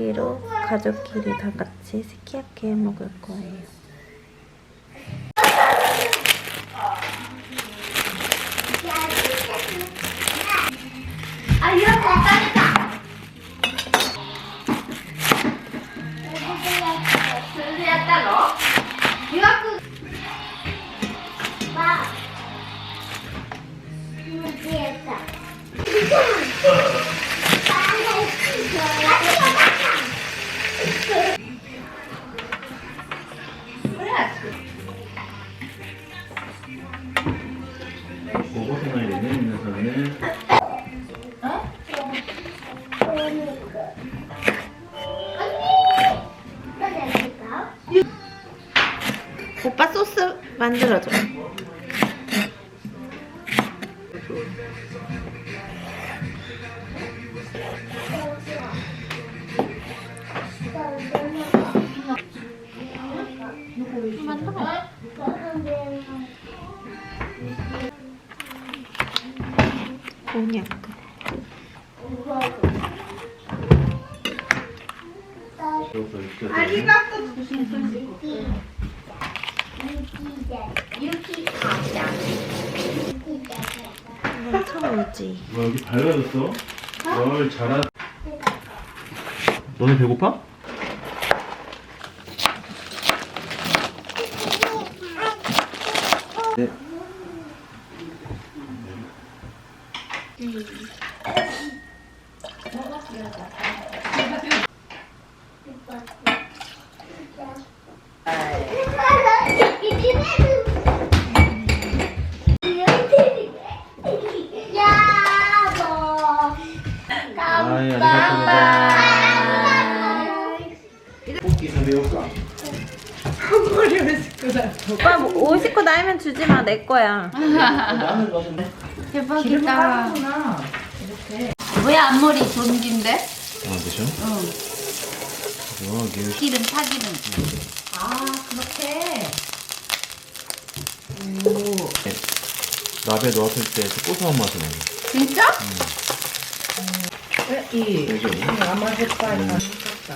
소고기로 가족끼리 다 같이 스키야키 해 먹을 거예요. 오빠 소스 만들어줘. 곤약. 이것도 시켜서 유키 오지. 뭐 여기 밝아졌어? 널 잘하 너네 배고파? 오빠 뭐, 옷 입고 나이면 주지 마, 내 거야. 나는 넣었네 대박이다. 뭐야 앞머리 존긴데? 아 그죠? 응. 와 이게 기름 파기름. 아 그렇게. 나베 넣었을 때그 고소한 맛이 나요 진짜? 이 그죠? 아마 색깔이 안 좋다.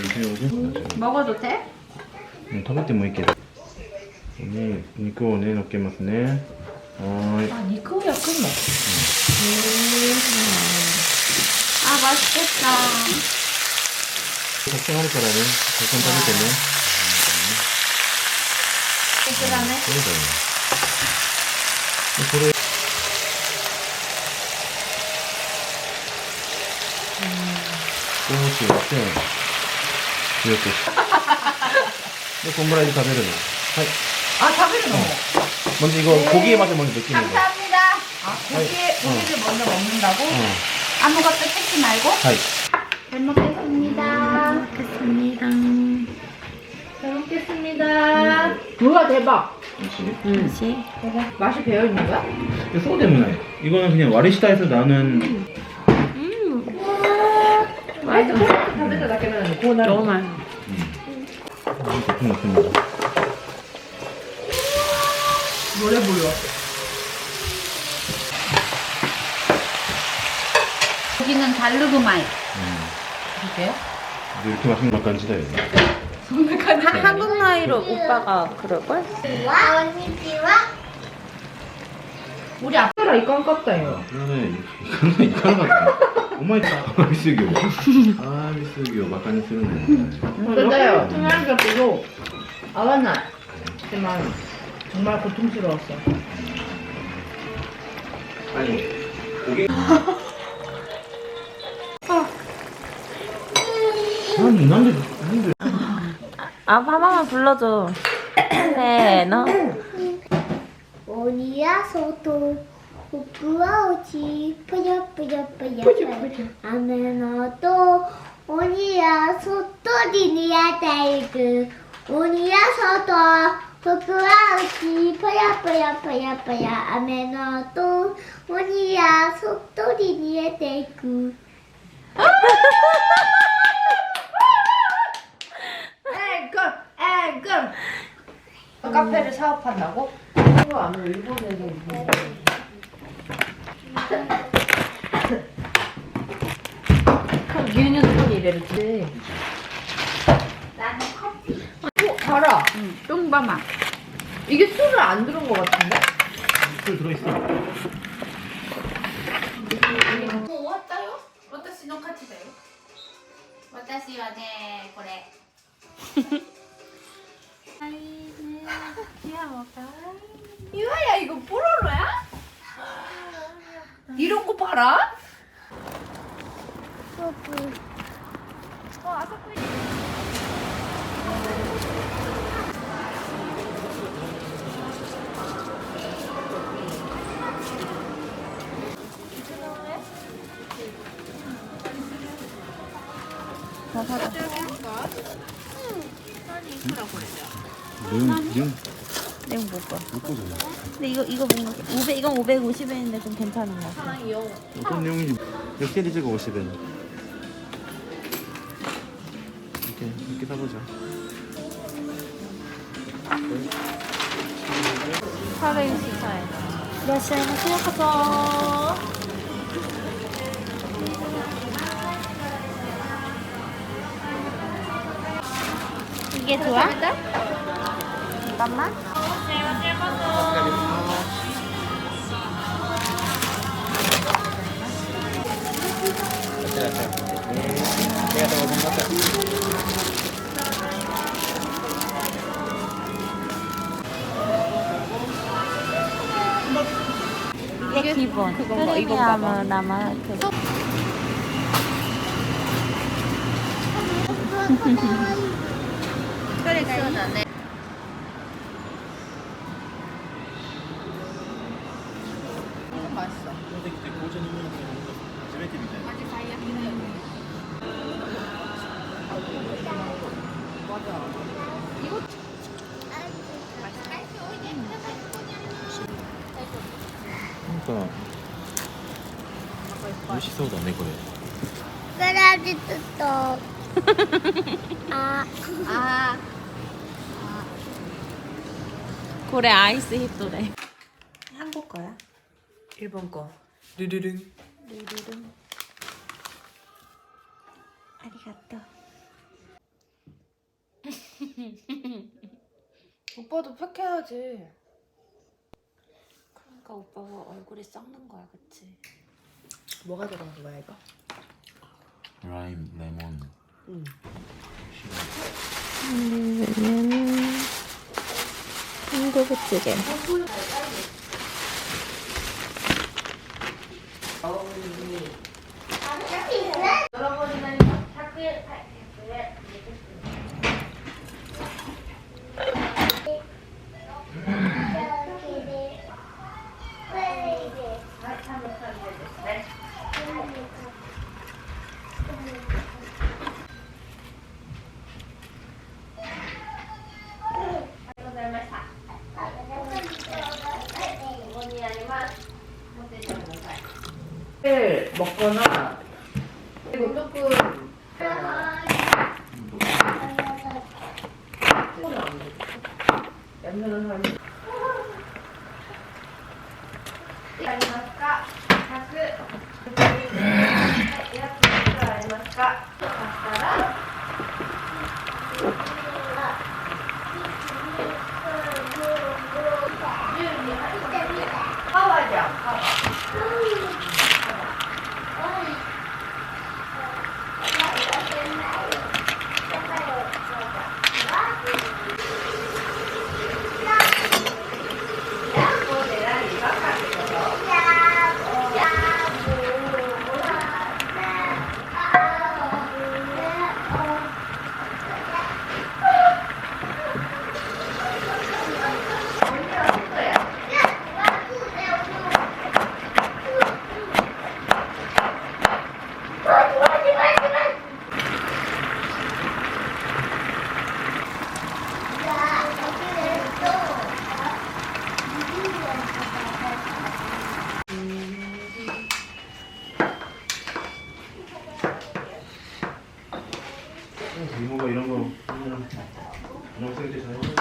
좀 해오고 먹어도 돼? うん食べてもいいけどね肉をね乗っけますねはーい 아, 니코 약간 뭐. 아 맛있겠다. たくさんあるからねたくさん食べてね 깨끗하네. そうだよでこれ少し割って 이렇게. 근데 고무라이드 가베르노. 하이. 아, 가베르노. 어. 먼저 이거 네. 고기의 맛을 먼저 느끼는 거. 감사합니다. 아, 고기, 어. 고기를 먼저 먹는다고? 응. 아무것도 찍지 말고? 하이. 잘 먹겠습니다. 먹겠습니다. 잘 먹겠습니다. 음. 우와, 대박. 그렇지. 응. 음. 맛이 배어있는 거야? 이거 소드 문화예 이거는 그냥 와리시다에서 나는 음. 고나. 너무 맛있어. 제품 같습니다 노래 불러. 여기는 다르구마이. 이게요? 이렇게 맛있는 것 간지다 이거 하, 한국 나이로 오빠가 그럴걸? 우리 아빠랑 이건 깝다, 이거. 그러네 이거는 이거는 같다 오마이 아아 미스기요 막간지 쓰는 근데요, 투명한 것도 아와나. 하지만 정말 고통스러웠어. 아니 고기 아니 난데 난데 아, 한 번만 불러줘. 네, 너. 오프아우지. 뿌려뿌려뿌려 안에 넣어도 오니야 소토리니야 데이그. 오니야 소도 오프아우지. 뿌려뿌려뿌려뿌려 안에 넣어도 오니야 소토리니야 데이그. 에금 에금 카페를 사업한다고? 한국 아니 일본에서 그럼 유니콘 이래를 나는 커피. 어, 달아. 뚱바마. 이게 술을 안 들은 것 같은데? 술 들어있어. もう終わったよ。私の勝ちだよ。私はね、これ。 유아야 이거 뽀로로야? 이런 거 봐라? 능, 능. 못 봐. 못 보잖아. 근데 이거 이거 뭔가 500 이건 550엔인데 좀 괜찮은 것 같아. 어떤 내용인지 몇 시리즈가 50엔. 이렇게 이렇게 사보자. 카레인 스타일. 이라시아이마세 가자. 이게 좋아? 잠깐만. 내가 더 먹었다. 이게 기본. 그건가? 크리미 이건가 하면 남아 그 맛있어. 아까 무시서도 안내 거예요. 그래야지 뜯어. 아. 아. 고래 아이스 히토래. 한국 거야? 일본 거. 르르릉. 르르릉. 아리가또. 오빠도 팩해야지. 그러니까 오빠가 얼굴이 썩는 거야, 그치? 뭐가 들어간 거야 이거? 라임, 레몬. 응. 그러면은 한두부찌개. にあります。持っててください。ええ、僕の。ごとく。はい。そうな。やい。りますか？はい、約い。 이모가 이런 거 하면 영상 이제 잘 해주는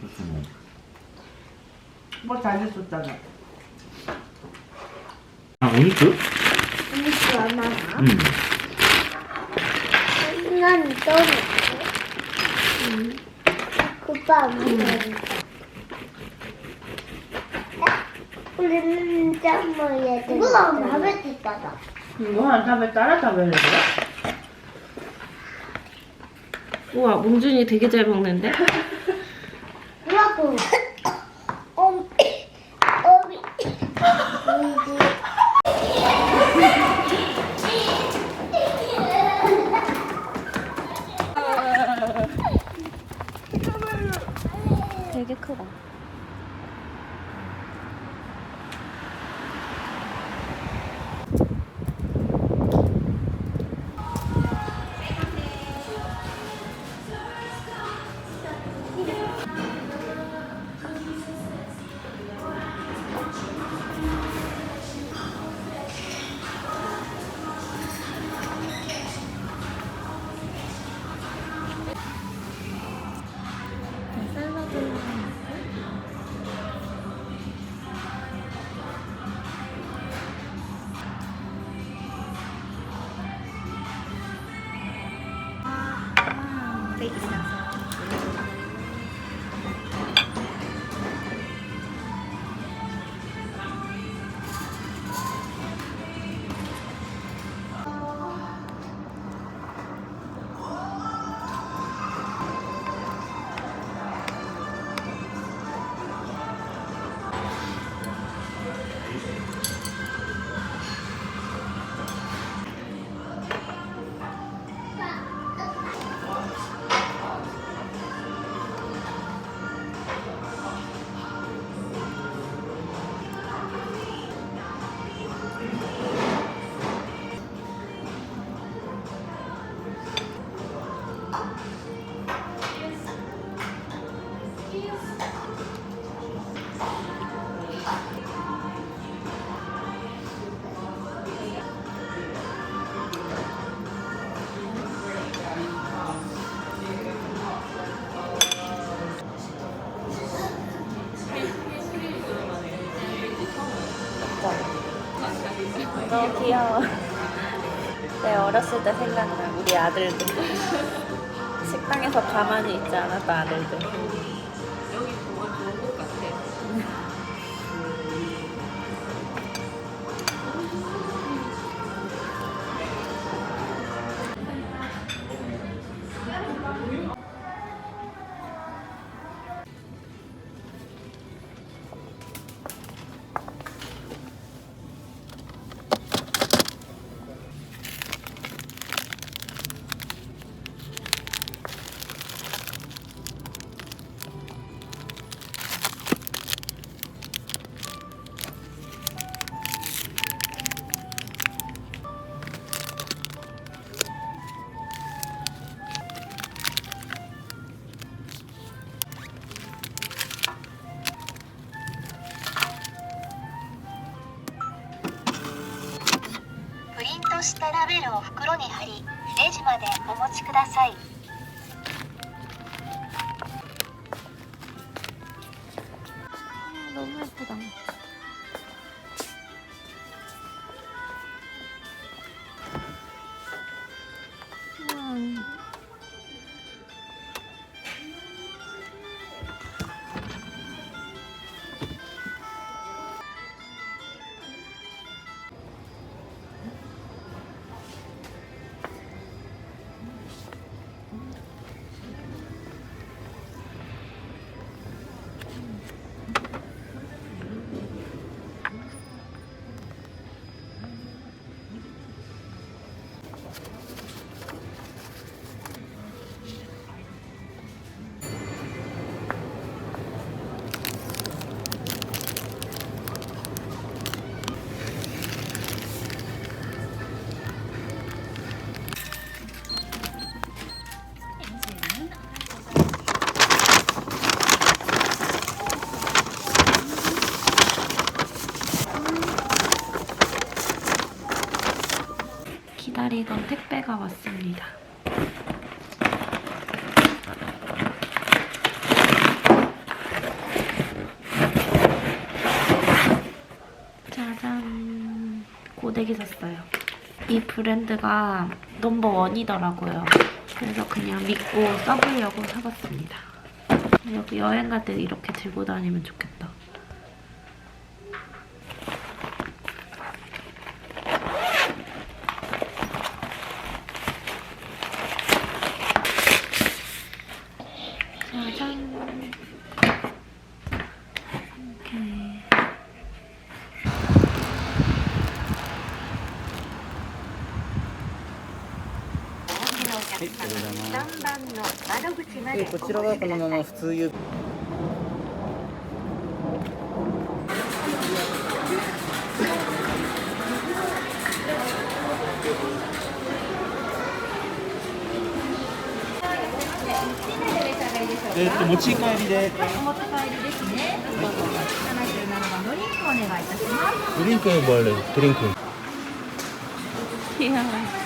됐어 뭐. 뭐잘 됐었잖아. 아 오니크? 이거 얼마나? 응. 난 응. 오빠 먹으니까. 우리는 짬 먹어야 돼. 이거 밥에 있다가. 이거 한 다음에 따라 잡아야 돼. 우와 몽준이 되게 잘 먹는데? 이만 귀여워. 내 어렸을 때 생각나 우리 아들들. 식당에서 가만히 있지 않았던 아들들.「 プリントしたラベルを袋に貼りレジまでお持ちください。ロマだ。ね 기다리던 택배가 왔습니다. 짜잔 고데기 샀어요. 이 브랜드가 넘버원이더라고요. 그래서 그냥 믿고 써보려고 사봤습니다. 여기 여행 갈 때 이렇게 들고 다니면 좋겠다. はい、ありがとうございます。番の窓口までこちらはこのまま普通郵。えっと持ち帰りで。はい、お持ち帰りですね。はい、ドリンクお願いいたします。ドリンクもらえ。ドリンク。いや。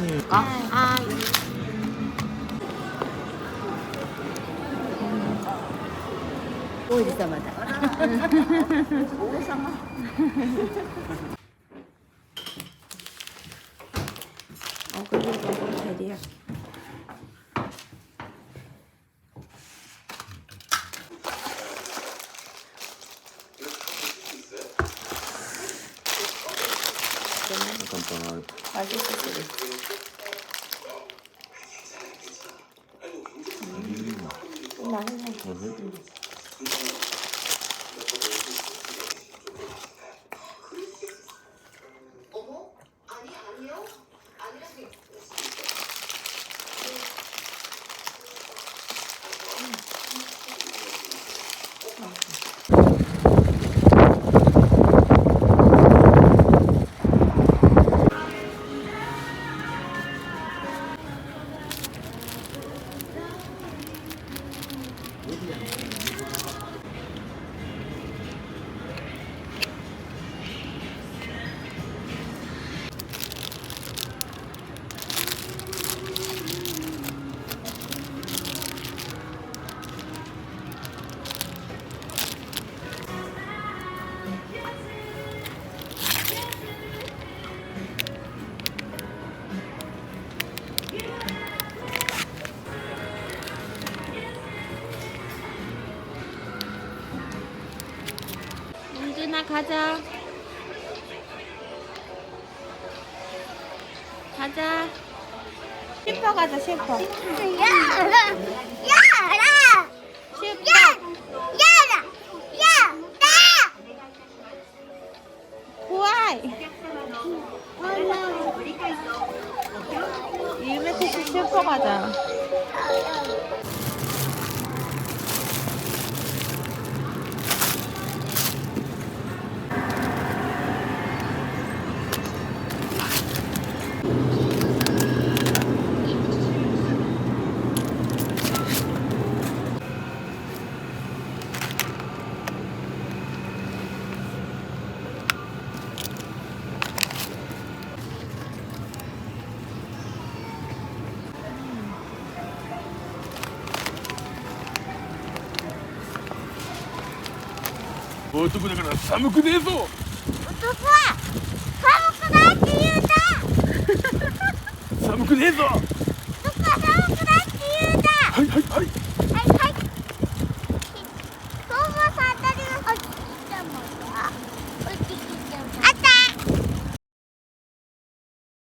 무슨 아, 아. 어, 그리고 저거 대리야. 깜빡 맛있을 수도 있어. 음, 가자. 가자. 슈퍼 가자 슈퍼. 야라! 야라! 슈퍼. 야라! 야라! 고아이. 유메티스 슈퍼 가자. 男だから寒くねえぞ。